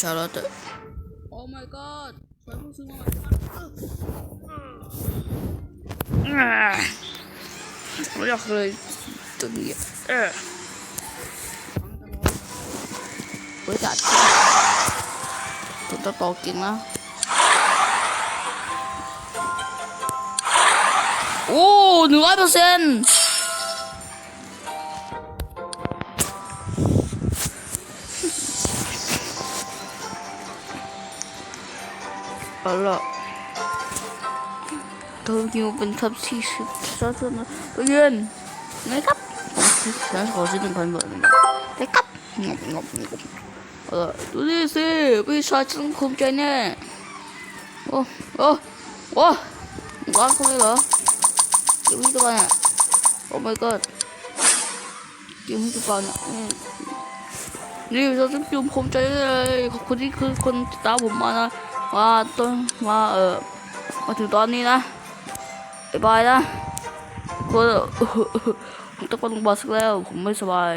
ชาร์ลอตโอ้ my god ช่วยพวกซื้อมาหน่อยไม่อ ยากเลยตัวนี้เออเฮ้ยจัดตัวต่อต่อเก่งนะโอ้หนึ่งร้อยเปอร์เซ็นต์เอาละเธออยู่เป็นทับที่สิบสามตัวนะตัวเย็นไงครับฉันขอซื้อหนึ่งพันบาทเลยนะได้ครับงบงบงบเออดูดิสิพี่ชายฉันภูมิใจแน่โอ้โอ้โอ้ร้านเขาเลยเหรอเกี่ยวกับตัวเนี่ยโอ้ my god เกี่ยวกับตัวเนี่ยอืมนี่เราต้องจุ่มภูมิใจเลยขอบคุณที่คือคนติดตามผมมานะ ว่าต้นว่าเออมาถึงตอนนี้นะบายบายนะก็ผมต้องไปโรงพยาบาลสักแล้วผมไม่สบาย